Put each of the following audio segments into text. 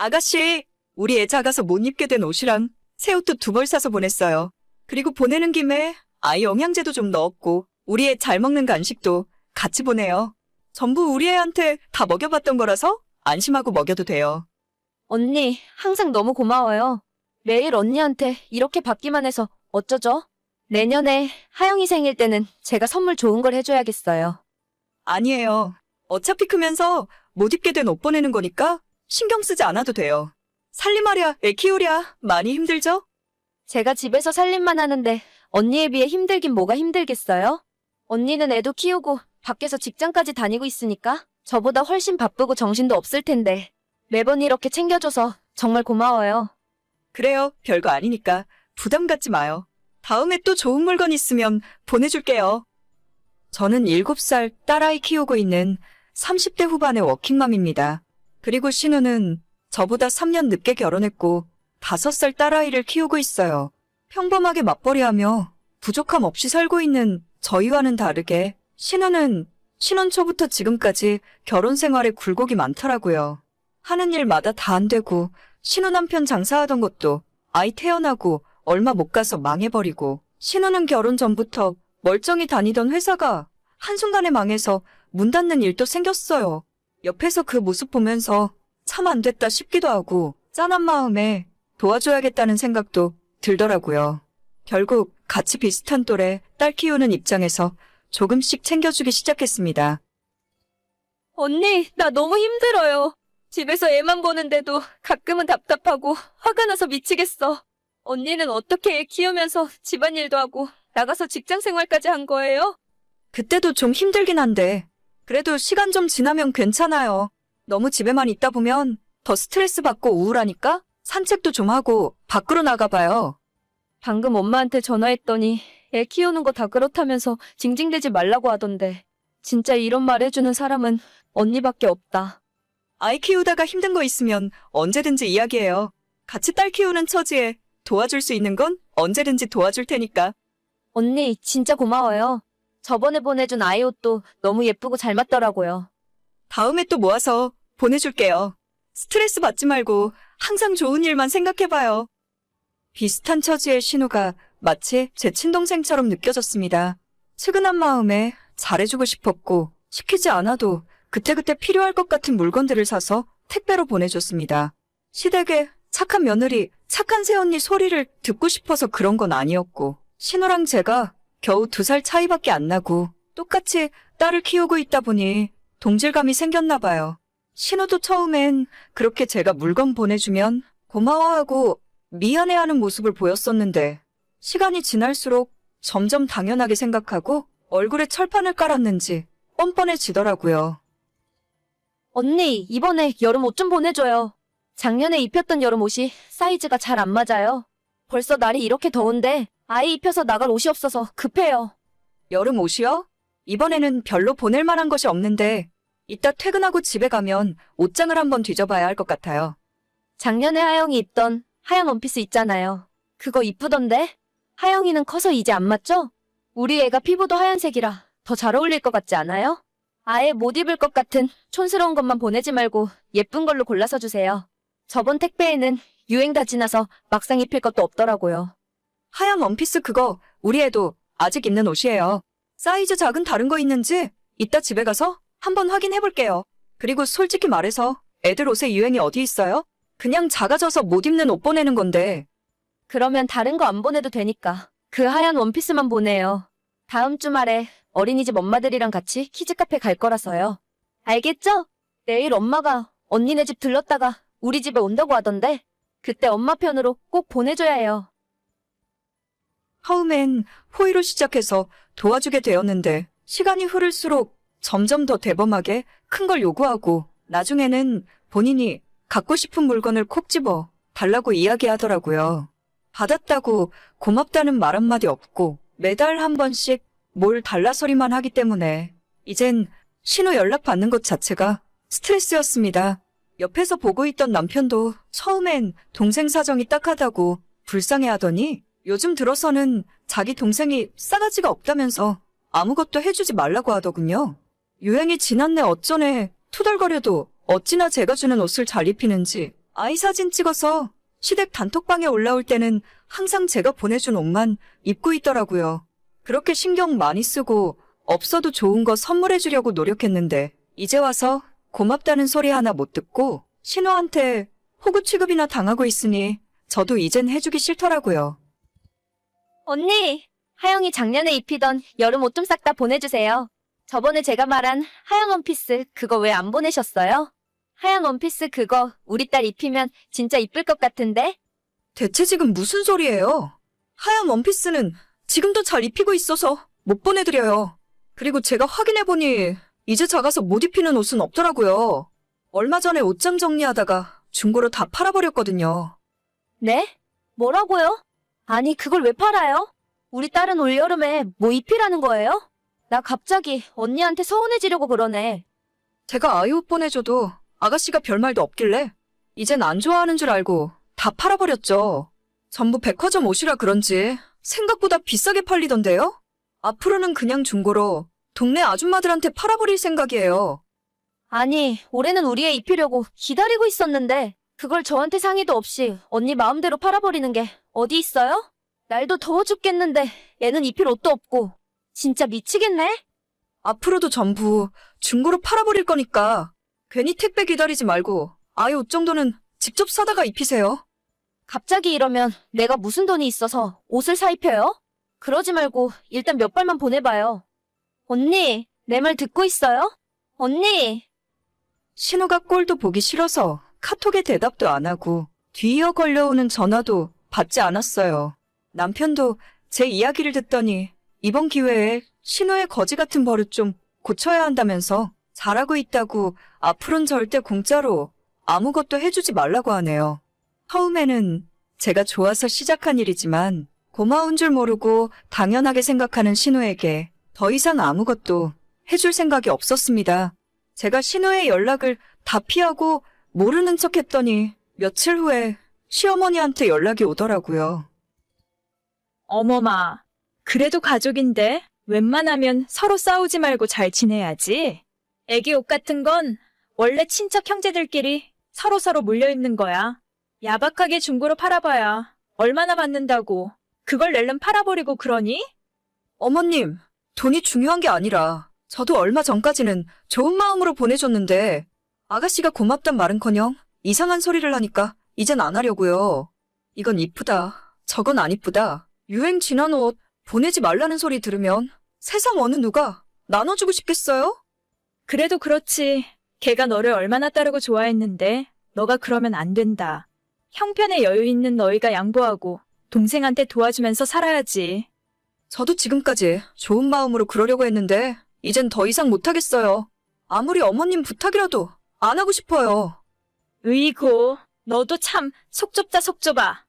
아가씨, 우리 애 작아서 못 입게 된 옷이랑 새 옷도 두 벌 사서 보냈어요. 그리고 보내는 김에 아이 영양제도 좀 넣었고 우리 애 잘 먹는 간식도 같이 보내요. 전부 우리 애한테 다 먹여봤던 거라서 안심하고 먹여도 돼요. 언니, 항상 너무 고마워요. 매일 언니한테 이렇게 받기만 해서 어쩌죠? 내년에 하영이 생일 때는 제가 선물 좋은 걸 해줘야겠어요. 아니에요. 어차피 크면서 못 입게 된 옷 보내는 거니까 신경 쓰지 않아도 돼요. 살림하랴, 애 키우랴 많이 힘들죠? 제가 집에서 살림만 하는데 언니에 비해 힘들긴 뭐가 힘들겠어요? 언니는 애도 키우고 밖에서 직장까지 다니고 있으니까 저보다 훨씬 바쁘고 정신도 없을 텐데 매번 이렇게 챙겨줘서 정말 고마워요. 그래요. 별거 아니니까 부담 갖지 마요. 다음에 또 좋은 물건 있으면 보내줄게요. 저는 7살 딸아이 키우고 있는 30대 후반의 워킹맘입니다. 그리고 신우는 저보다 3년 늦게 결혼했고 5살 딸아이를 키우고 있어요. 평범하게 맞벌이하며 부족함 없이 살고 있는 저희와는 다르게 신우는 신혼 초부터 지금까지 결혼 생활에 굴곡이 많더라고요. 하는 일마다 다 안 되고 신우 남편 장사하던 것도 아이 태어나고 얼마 못 가서 망해버리고 신우는 결혼 전부터 멀쩡히 다니던 회사가 한순간에 망해서 문 닫는 일도 생겼어요. 옆에서 그 모습 보면서 참 안 됐다 싶기도 하고 짠한 마음에 도와줘야겠다는 생각도 들더라고요. 결국 같이 비슷한 또래 딸 키우는 입장에서 조금씩 챙겨주기 시작했습니다. 언니, 나 너무 힘들어요. 집에서 애만 보는데도 가끔은 답답하고 화가 나서 미치겠어. 언니는 어떻게 애 키우면서 집안일도 하고 나가서 직장 생활까지 한 거예요? 그때도 좀 힘들긴 한데, 그래도 시간 좀 지나면 괜찮아요. 너무 집에만 있다 보면 더 스트레스 받고 우울하니까 산책도 좀 하고 밖으로 나가봐요. 방금 엄마한테 전화했더니 애 키우는 거 다 그렇다면서 징징대지 말라고 하던데. 진짜 이런 말 해주는 사람은 언니밖에 없다. 아이 키우다가 힘든 거 있으면 언제든지 이야기해요. 같이 딸 키우는 처지에 도와줄 수 있는 건 언제든지 도와줄 테니까. 언니, 진짜 고마워요. 저번에 보내준 아이 옷도 너무 예쁘고 잘 맞더라고요. 다음에 또 모아서 보내줄게요. 스트레스 받지 말고 항상 좋은 일만 생각해봐요. 비슷한 처지의 신우가 마치 제 친동생처럼 느껴졌습니다. 측은한 마음에 잘해주고 싶었고 시키지 않아도 그때그때 필요할 것 같은 물건들을 사서 택배로 보내줬습니다. 시댁에 착한 며느리, 착한 새언니 소리를 듣고 싶어서 그런 건 아니었고 신우랑 제가 겨우 두 살 차이밖에 안 나고 똑같이 딸을 키우고 있다 보니 동질감이 생겼나 봐요. 신우도 처음엔 그렇게 제가 물건 보내주면 고마워하고 미안해하는 모습을 보였었는데 시간이 지날수록 점점 당연하게 생각하고 얼굴에 철판을 깔았는지 뻔뻔해지더라고요. 언니, 이번에 여름 옷 좀 보내줘요. 작년에 입혔던 여름 옷이 사이즈가 잘 안 맞아요. 벌써 날이 이렇게 더운데 아이 입혀서 나갈 옷이 없어서 급해요. 여름 옷이요? 이번에는 별로 보낼 만한 것이 없는데 이따 퇴근하고 집에 가면 옷장을 한번 뒤져봐야 할 것 같아요. 작년에 하영이 입던 하얀 원피스 있잖아요. 그거 이쁘던데? 하영이는 커서 이제 안 맞죠? 우리 애가 피부도 하얀색이라 더 잘 어울릴 것 같지 않아요? 아예 못 입을 것 같은 촌스러운 것만 보내지 말고 예쁜 걸로 골라서 주세요. 저번 택배에는 유행 다 지나서 막상 입힐 것도 없더라고요. 하얀 원피스 그거 우리 애도 아직 입는 옷이에요. 사이즈 작은 다른 거 있는지 이따 집에 가서 한번 확인해 볼게요. 그리고 솔직히 말해서 애들 옷에 유행이 어디 있어요? 그냥 작아져서 못 입는 옷 보내는 건데 그러면 다른 거 안 보내도 되니까 그 하얀 원피스만 보내요. 다음 주말에 어린이집 엄마들이랑 같이 키즈카페 갈 거라서요. 알겠죠? 내일 엄마가 언니네 집 들렀다가 우리 집에 온다고 하던데 그때 엄마 편으로 꼭 보내줘야 해요. 처음엔 호의로 시작해서 도와주게 되었는데 시간이 흐를수록 점점 더 대범하게 큰 걸 요구하고 나중에는 본인이 갖고 싶은 물건을 콕 집어 달라고 이야기하더라고요. 받았다고 고맙다는 말 한마디 없고 매달 한 번씩 뭘 달라 소리만 하기 때문에 이젠 신호 연락 받는 것 자체가 스트레스였습니다. 옆에서 보고 있던 남편도 처음엔 동생 사정이 딱하다고 불쌍해 하더니 요즘 들어서는 자기 동생이 싸가지가 없다면서 아무것도 해주지 말라고 하더군요. 유행이 지났네 어쩌네 투덜거려도 어찌나 제가 주는 옷을 잘 입히는지 아이 사진 찍어서 시댁 단톡방에 올라올 때는 항상 제가 보내준 옷만 입고 있더라고요. 그렇게 신경 많이 쓰고 없어도 좋은 거 선물해 주려고 노력했는데 이제 와서 고맙다는 소리 하나 못 듣고 신호한테 호구 취급이나 당하고 있으니 저도 이젠 해주기 싫더라고요. 언니, 하영이 작년에 입히던 여름 옷 좀 싹 다 보내주세요. 저번에 제가 말한 하영 원피스 그거 왜 안 보내셨어요? 하영 원피스 그거 우리 딸 입히면 진짜 이쁠 것 같은데? 대체 지금 무슨 소리예요? 하얀 원피스는 지금도 잘 입히고 있어서 못 보내드려요. 그리고 제가 확인해보니 이제 작아서 못 입히는 옷은 없더라고요. 얼마 전에 옷장 정리하다가 중고로 다 팔아버렸거든요. 네? 뭐라고요? 아니, 그걸 왜 팔아요? 우리 딸은 올여름에 뭐 입히라는 거예요? 나 갑자기 언니한테 서운해지려고 그러네. 제가 아이 옷 보내줘도 아가씨가 별말도 없길래 이젠 안 좋아하는 줄 알고 다 팔아버렸죠. 전부 백화점 옷이라 그런지 생각보다 비싸게 팔리던데요? 앞으로는 그냥 중고로 동네 아줌마들한테 팔아버릴 생각이에요. 아니, 올해는 우리 애 입히려고 기다리고 있었는데, 그걸 저한테 상의도 없이 언니 마음대로 팔아버리는 게 어디 있어요? 날도 더워 죽겠는데, 애는 입힐 옷도 없고. 진짜 미치겠네? 앞으로도 전부 중고로 팔아버릴 거니까 괜히 택배 기다리지 말고 아이 옷 정도는 직접 사다가 입히세요. 갑자기 이러면 내가 무슨 돈이 있어서 옷을 사 입혀요? 그러지 말고 일단 몇 발만 보내봐요. 언니, 내 말 듣고 있어요? 언니! 신호가 꼴도 보기 싫어서 카톡에 대답도 안 하고 뒤이어 걸려오는 전화도 받지 않았어요. 남편도 제 이야기를 듣더니 이번 기회에 신호의 거지 같은 버릇 좀 고쳐야 한다면서 잘하고 있다고 앞으론 절대 공짜로 아무것도 해주지 말라고 하네요. 처음에는 제가 좋아서 시작한 일이지만 고마운 줄 모르고 당연하게 생각하는 신호에게 더 이상 아무것도 해줄 생각이 없었습니다. 제가 신호의 연락을 다 피하고 모르는 척 했더니 며칠 후에 시어머니한테 연락이 오더라고요. 어머마, 그래도 가족인데 웬만하면 서로 싸우지 말고 잘 지내야지. 애기 옷 같은 건 원래 친척 형제들끼리 서로서로 물려입는 거야. 야박하게 중고로 팔아봐야 얼마나 받는다고. 그걸 낼름 팔아버리고 그러니? 어머님, 돈이 중요한 게 아니라 저도 얼마 전까지는 좋은 마음으로 보내줬는데 아가씨가 고맙단 말은커녕 이상한 소리를 하니까 이젠 안 하려고요. 이건 이쁘다. 저건 안 이쁘다. 유행 지난 옷 보내지 말라는 소리 들으면 세상 어느 누가 나눠주고 싶겠어요? 그래도 그렇지. 걔가 너를 얼마나 따르고 좋아했는데 너가 그러면 안 된다. 형편에 여유 있는 너희가 양보하고 동생한테 도와주면서 살아야지. 저도 지금까지 좋은 마음으로 그러려고 했는데 이젠 더 이상 못하겠어요. 아무리 어머님 부탁이라도 안 하고 싶어요. 으이고, 너도 참 속 좁다 속 좁아.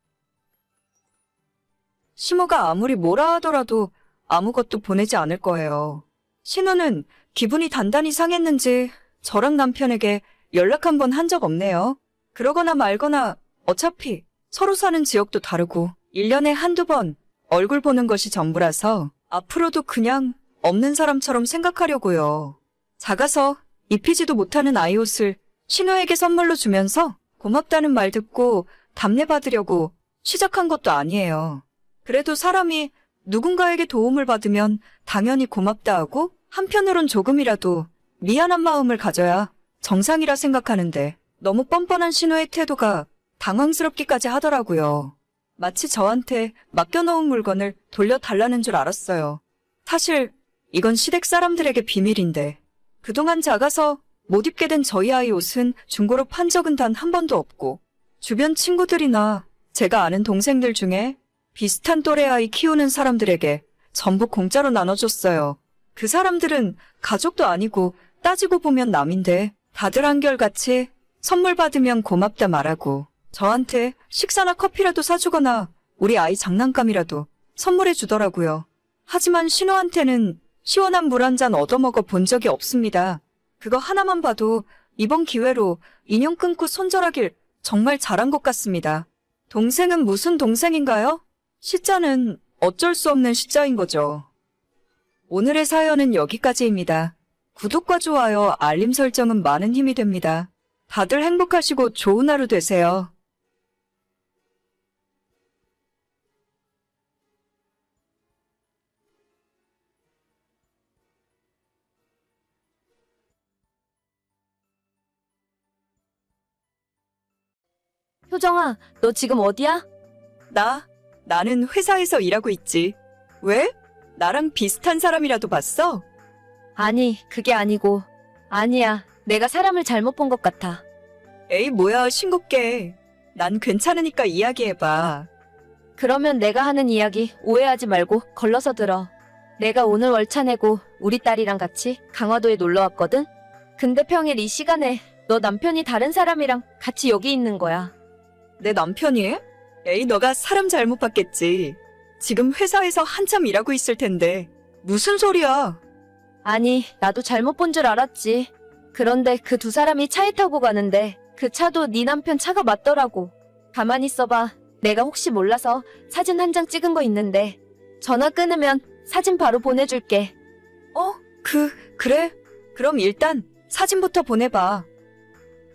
시모가 아무리 뭐라 하더라도 아무것도 보내지 않을 거예요. 신우는 기분이 단단히 상했는지 저랑 남편에게 연락 한 번 한 적 없네요. 그러거나 말거나 어차피 서로 사는 지역도 다르고 1년에 한두 번 얼굴 보는 것이 전부라서 앞으로도 그냥 없는 사람처럼 생각하려고요. 작아서 입히지도 못하는 아이 옷을 신우에게 선물로 주면서 고맙다는 말 듣고 답례 받으려고 시작한 것도 아니에요. 그래도 사람이 누군가에게 도움을 받으면 당연히 고맙다 하고 한편으론 조금이라도 미안한 마음을 가져야 정상이라 생각하는데 너무 뻔뻔한 신호의 태도가 당황스럽기까지 하더라고요. 마치 저한테 맡겨놓은 물건을 돌려달라는 줄 알았어요. 사실 이건 시댁 사람들에게 비밀인데 그동안 작아서 못 입게 된 저희 아이 옷은 중고로 판 적은 단 한 번도 없고 주변 친구들이나 제가 아는 동생들 중에 비슷한 또래 아이 키우는 사람들에게 전부 공짜로 나눠줬어요. 그 사람들은 가족도 아니고 따지고 보면 남인데 다들 한결같이 선물 받으면 고맙다 말하고 저한테 식사나 커피라도 사주거나 우리 아이 장난감이라도 선물해 주더라고요. 하지만 신호한테는 시원한 물 한 잔 얻어먹어 본 적이 없습니다. 그거 하나만 봐도 이번 기회로 인연 끊고 손절하길 정말 잘한 것 같습니다. 동생은 무슨 동생인가요? 시자는 어쩔 수 없는 시자인 거죠. 오늘의 사연은 여기까지입니다. 구독과 좋아요, 알림 설정은 많은 힘이 됩니다. 다들 행복하시고 좋은 하루 되세요. 효정아, 너 지금 어디야? 나, 나는 회사에서 일하고 있지. 왜? 나랑 비슷한 사람이라도 봤어? 아니, 그게 아니고. 아니야, 내가 사람을 잘못 본 것 같아. 에이, 뭐야, 싱겁게. 난 괜찮으니까 이야기해봐. 그러면 내가 하는 이야기 오해하지 말고 걸러서 들어. 내가 오늘 월차 내고 우리 딸이랑 같이 강화도에 놀러 왔거든? 근데 평일 이 시간에 너 남편이 다른 사람이랑 같이 여기 있는 거야. 내 남편이? 에이, 너가 사람 잘못 봤겠지. 지금 회사에서 한참 일하고 있을 텐데. 무슨 소리야? 아니, 나도 잘못 본 줄 알았지. 그런데 그 두 사람이 차에 타고 가는데 그 차도 네 남편 차가 맞더라고. 가만히 있어봐. 내가 혹시 몰라서 사진 한 장 찍은 거 있는데 전화 끊으면 사진 바로 보내줄게. 어? 그, 그래? 그럼 일단 사진부터 보내봐.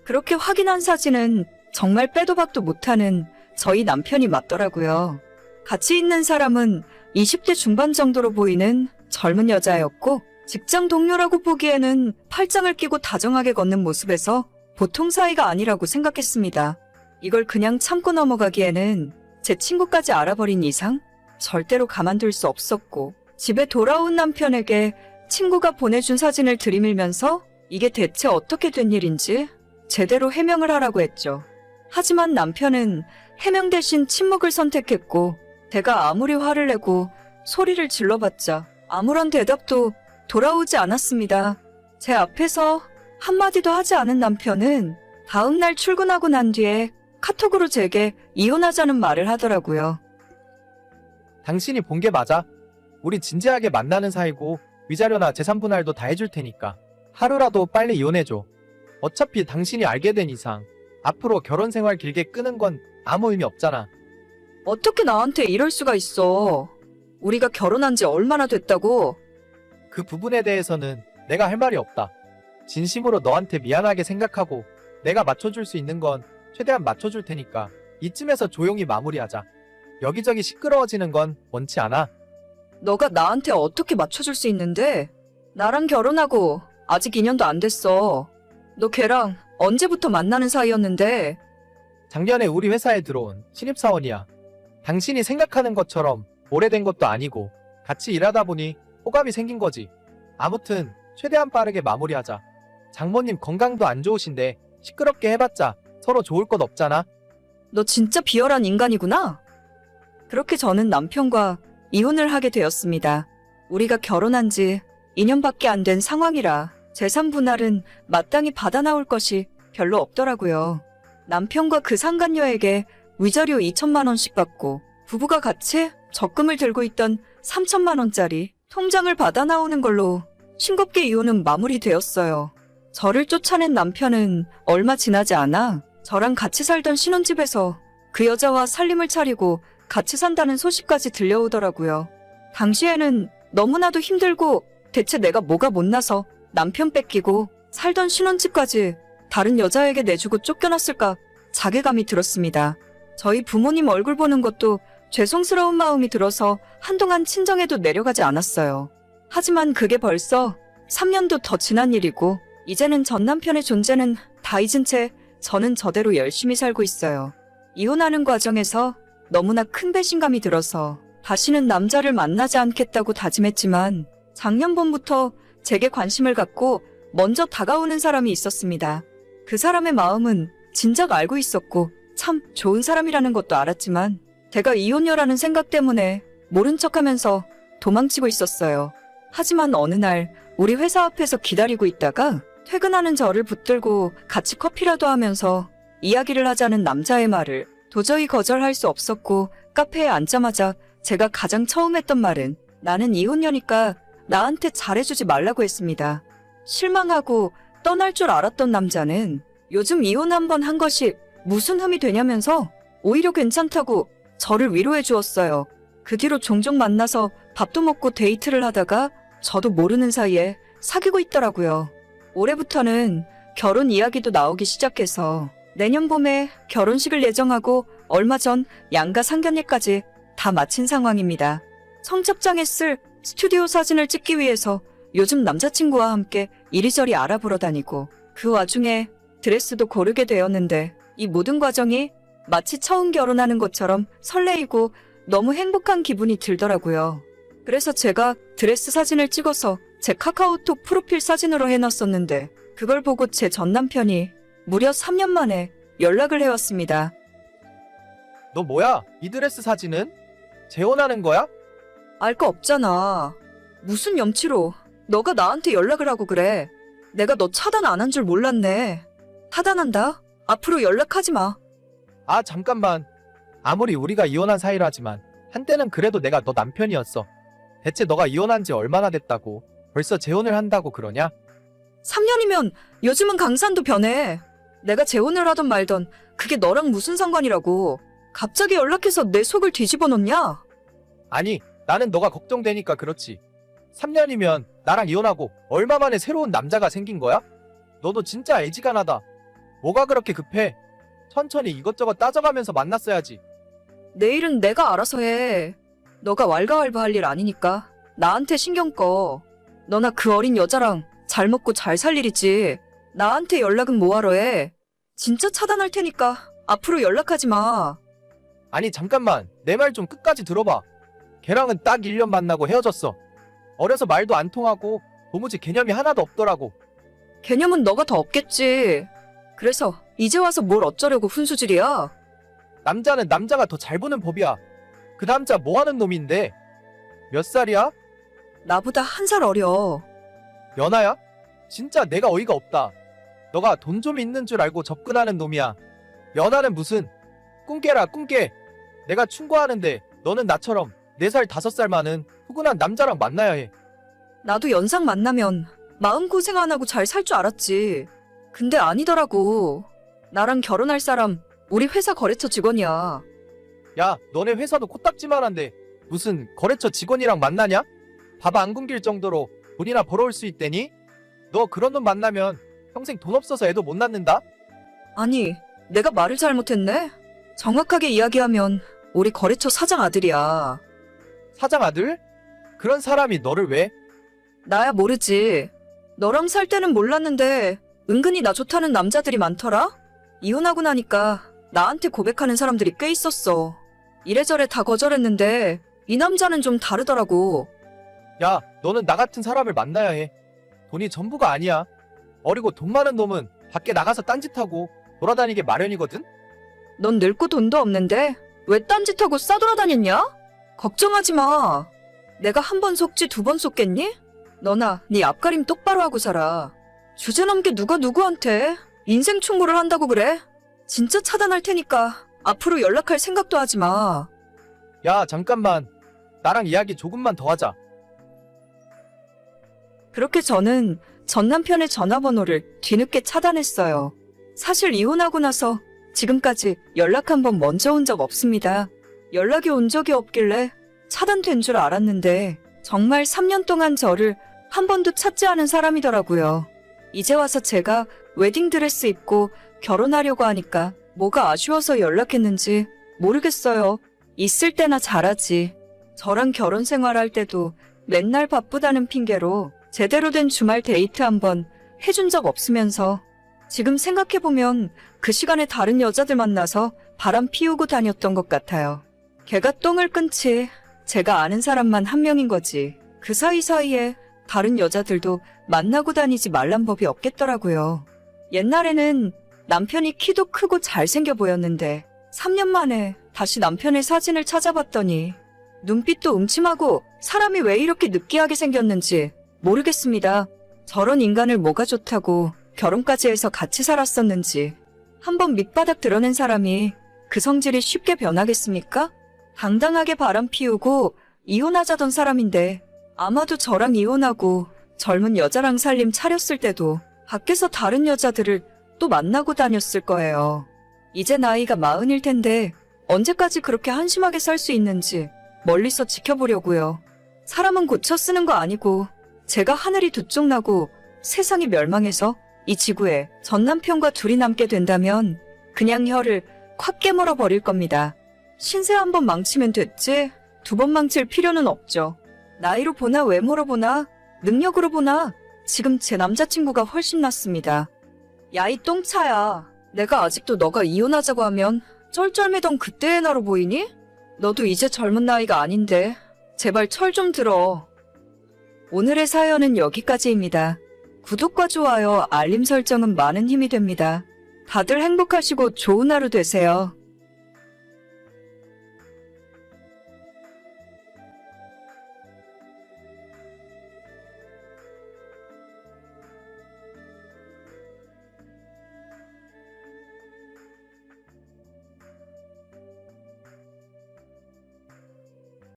그렇게 확인한 사진은 정말 빼도 박도 못하는 저희 남편이 맞더라고요. 같이 있는 사람은 20대 중반 정도로 보이는 젊은 여자였고, 직장 동료라고 보기에는 팔짱을 끼고 다정하게 걷는 모습에서 보통 사이가 아니라고 생각했습니다. 이걸 그냥 참고 넘어가기에는 제 친구까지 알아버린 이상 절대로 가만둘 수 없었고, 집에 돌아온 남편에게 친구가 보내준 사진을 들이밀면서 이게 대체 어떻게 된 일인지 제대로 해명을 하라고 했죠. 하지만 남편은 해명 대신 침묵을 선택했고, 제가 아무리 화를 내고 소리를 질러봤자 아무런 대답도 돌아오지 않았습니다. 제 앞에서 한마디도 하지 않은 남편은 다음날 출근하고 난 뒤에 카톡으로 제게 이혼하자는 말을 하더라고요. 당신이 본 게 맞아. 우리 진지하게 만나는 사이고 위자료나 재산 분할도 다 해줄 테니까 하루라도 빨리 이혼해줘. 어차피 당신이 알게 된 이상 앞으로 결혼 생활 길게 끄는 건 아무 의미 없잖아. 어떻게 나한테 이럴 수가 있어? 우리가 결혼한 지 얼마나 됐다고? 그 부분에 대해서는 내가 할 말이 없다. 진심으로 너한테 미안하게 생각하고 내가 맞춰줄 수 있는 건 최대한 맞춰줄 테니까 이쯤에서 조용히 마무리하자. 여기저기 시끄러워지는 건 원치 않아. 너가 나한테 어떻게 맞춰줄 수 있는데? 나랑 결혼하고 아직 2년도 안 됐어. 너 걔랑 언제부터 만나는 사이였는데? 작년에 우리 회사에 들어온 신입사원이야. 당신이 생각하는 것처럼 오래된 것도 아니고 같이 일하다 보니 호감이 생긴 거지. 아무튼 최대한 빠르게 마무리하자. 장모님 건강도 안 좋으신데 시끄럽게 해봤자 서로 좋을 것 없잖아. 너 진짜 비열한 인간이구나? 그렇게 저는 남편과 이혼을 하게 되었습니다. 우리가 결혼한 지 2년밖에 안 된 상황이라 재산 분할은 마땅히 받아 나올 것이 별로 없더라고요. 남편과 그 상간녀에게 위자료 2천만 원씩 받고 부부가 같이 적금을 들고 있던 3천만 원짜리 통장을 받아 나오는 걸로 싱겁게 이혼은 마무리되었어요. 저를 쫓아낸 남편은 얼마 지나지 않아 저랑 같이 살던 신혼집에서 그 여자와 살림을 차리고 같이 산다는 소식까지 들려오더라고요. 당시에는 너무나도 힘들고 대체 내가 뭐가 못나서 남편 뺏기고 살던 신혼집까지 다른 여자에게 내주고 쫓겨났을까 자괴감이 들었습니다. 저희 부모님 얼굴 보는 것도 죄송스러운 마음이 들어서 한동안 친정에도 내려가지 않았어요. 하지만 그게 벌써 3년도 더 지난 일이고 이제는 전 남편의 존재는 다 잊은 채 저는 저대로 열심히 살고 있어요. 이혼하는 과정에서 너무나 큰 배신감이 들어서 다시는 남자를 만나지 않겠다고 다짐했지만 작년 봄부터 제게 관심을 갖고 먼저 다가오는 사람이 있었습니다. 그 사람의 마음은 진작 알고 있었고 참 좋은 사람이라는 것도 알았지만 제가 이혼녀라는 생각 때문에 모른 척하면서 도망치고 있었어요. 하지만 어느 날 우리 회사 앞에서 기다리고 있다가 퇴근하는 저를 붙들고 같이 커피라도 하면서 이야기를 하자는 남자의 말을 도저히 거절할 수 없었고 카페에 앉자마자 제가 가장 처음 했던 말은 나는 이혼녀니까 나한테 잘해주지 말라고 했습니다. 실망하고 떠날 줄 알았던 남자는 요즘 이혼 한 번 한 것이 무슨 흠이 되냐면서 오히려 괜찮다고 저를 위로해 주었어요. 그 뒤로 종종 만나서 밥도 먹고 데이트를 하다가 저도 모르는 사이에 사귀고 있더라고요. 올해부터는 결혼 이야기도 나오기 시작해서 내년 봄에 결혼식을 예정하고 얼마 전 양가 상견례까지 다 마친 상황입니다. 청첩장에 쓸 스튜디오 사진을 찍기 위해서 요즘 남자친구와 함께 이리저리 알아보러 다니고 그 와중에 드레스도 고르게 되었는데 이 모든 과정이 마치 처음 결혼하는 것처럼 설레이고 너무 행복한 기분이 들더라고요. 그래서 제가 드레스 사진을 찍어서 제 카카오톡 프로필 사진으로 해놨었는데 그걸 보고 제 전 남편이 무려 3년 만에 연락을 해왔습니다. 너 뭐야? 이 드레스 사진은? 재혼하는 거야? 알 거 없잖아. 무슨 염치로 너가 나한테 연락을 하고 그래. 내가 너 차단 안 한 줄 몰랐네. 차단한다. 앞으로 연락하지 마. 아, 잠깐만. 아무리 우리가 이혼한 사이라지만 한때는 그래도 내가 너 남편이었어. 대체 너가 이혼한 지 얼마나 됐다고 벌써 재혼을 한다고 그러냐? 3년이면 요즘은 강산도 변해. 내가 재혼을 하던 말던 그게 너랑 무슨 상관이라고. 갑자기 연락해서 내 속을 뒤집어 놓냐? 아니, 나는 너가 걱정되니까 그렇지. 3년이면 나랑 이혼하고 얼마 만에 새로운 남자가 생긴 거야? 너도 진짜 애지간하다. 뭐가 그렇게 급해? 천천히 이것저것 따져가면서 만났어야지. 내일은 내가 알아서 해. 너가 왈가왈부 할 일 아니니까 나한테 신경 꺼. 너나 그 어린 여자랑 잘 먹고 잘 살 일이지. 나한테 연락은 뭐하러 해. 진짜 차단할 테니까 앞으로 연락하지 마. 아니, 잠깐만. 내 말 좀 끝까지 들어봐. 걔랑은 딱 1년 만나고 헤어졌어. 어려서 말도 안 통하고 도무지 개념이 하나도 없더라고. 개념은 너가 더 없겠지. 그래서 이제 와서 뭘 어쩌려고 훈수질이야? 남자는 남자가 더 잘 보는 법이야. 그 남자 뭐 하는 놈인데? 몇 살이야? 나보다 한 살 어려. 연하야? 진짜 내가 어이가 없다. 너가 돈 좀 있는 줄 알고 접근하는 놈이야. 연하는 무슨 꿈깨라 꿈깨. 내가 충고하는데 너는 나처럼 4살 5살 많은 푸근한 남자랑 만나야 해. 나도 연상 만나면 마음고생 안 하고 잘 살 줄 알았지. 근데 아니더라고. 나랑 결혼할 사람 우리 회사 거래처 직원이야. 야, 너네 회사도 코딱지만한데 무슨 거래처 직원이랑 만나냐? 밥 안 굶길 정도로 돈이나 벌어올 수 있대니? 너 그런 놈 만나면 평생 돈 없어서 애도 못 낳는다? 아니, 내가 말을 잘못했네? 정확하게 이야기하면 우리 거래처 사장 아들이야. 사장 아들? 그런 사람이 너를 왜? 나야 모르지. 너랑 살 때는 몰랐는데 은근히 나 좋다는 남자들이 많더라? 이혼하고 나니까 나한테 고백하는 사람들이 꽤 있었어. 이래저래 다 거절했는데 이 남자는 좀 다르더라고. 야, 너는 나 같은 사람을 만나야 해. 돈이 전부가 아니야. 어리고 돈 많은 놈은 밖에 나가서 딴짓하고 돌아다니게 마련이거든? 넌 늙고 돈도 없는데 왜 딴짓하고 싸돌아다녔냐? 걱정하지 마. 내가 한 번 속지 두 번 속겠니? 너나 네 앞가림 똑바로 하고 살아. 주제 넘게 누가 누구한테 인생 충고를 한다고 그래? 진짜 차단할 테니까 앞으로 연락할 생각도 하지 마. 야, 잠깐만. 나랑 이야기 조금만 더 하자. 그렇게 저는 전 남편의 전화번호를 뒤늦게 차단했어요. 사실 이혼하고 나서 지금까지 연락 한 번 먼저 온 적 없습니다. 연락이 온 적이 없길래 차단된 줄 알았는데 정말 3년 동안 저를 한 번도 찾지 않은 사람이더라고요. 이제 와서 제가 웨딩드레스 입고 결혼하려고 하니까 뭐가 아쉬워서 연락했는지 모르겠어요. 있을 때나 잘하지. 저랑 결혼 생활할 때도 맨날 바쁘다는 핑계로 제대로 된 주말 데이트 한번 해준 적 없으면서 지금 생각해보면 그 시간에 다른 여자들 만나서 바람 피우고 다녔던 것 같아요. 걔가 똥을 끊지 제가 아는 사람만 한 명인 거지. 그 사이사이에 다른 여자들도 만나고 다니지 말란 법이 없겠더라고요. 옛날에는 남편이 키도 크고 잘생겨 보였는데 3년 만에 다시 남편의 사진을 찾아봤더니 눈빛도 음침하고 사람이 왜 이렇게 느끼하게 생겼는지 모르겠습니다. 저런 인간을 뭐가 좋다고 결혼까지 해서 같이 살았었는지. 한번 밑바닥 드러낸 사람이 그 성질이 쉽게 변하겠습니까? 당당하게 바람 피우고 이혼하자던 사람인데 아마도 저랑 이혼하고 젊은 여자랑 살림 차렸을 때도 밖에서 다른 여자들을 또 만나고 다녔을 거예요. 이제 나이가 마흔일 텐데 언제까지 그렇게 한심하게 살 수 있는지 멀리서 지켜보려고요. 사람은 고쳐 쓰는 거 아니고 제가 하늘이 두 쪽 나고 세상이 멸망해서 이 지구에 전 남편과 둘이 남게 된다면 그냥 혀를 콱 깨물어 버릴 겁니다. 신세 한 번 망치면 됐지 두 번 망칠 필요는 없죠. 나이로 보나 외모로 보나 능력으로 보나 지금 제 남자친구가 훨씬 낫습니다. 야이 똥차야. 내가 아직도 너가 이혼하자고 하면 쩔쩔매던 그때의 나로 보이니? 너도 이제 젊은 나이가 아닌데 제발 철 좀 들어. 오늘의 사연은 여기까지입니다. 구독과 좋아요, 알림 설정은 많은 힘이 됩니다. 다들 행복하시고 좋은 하루 되세요.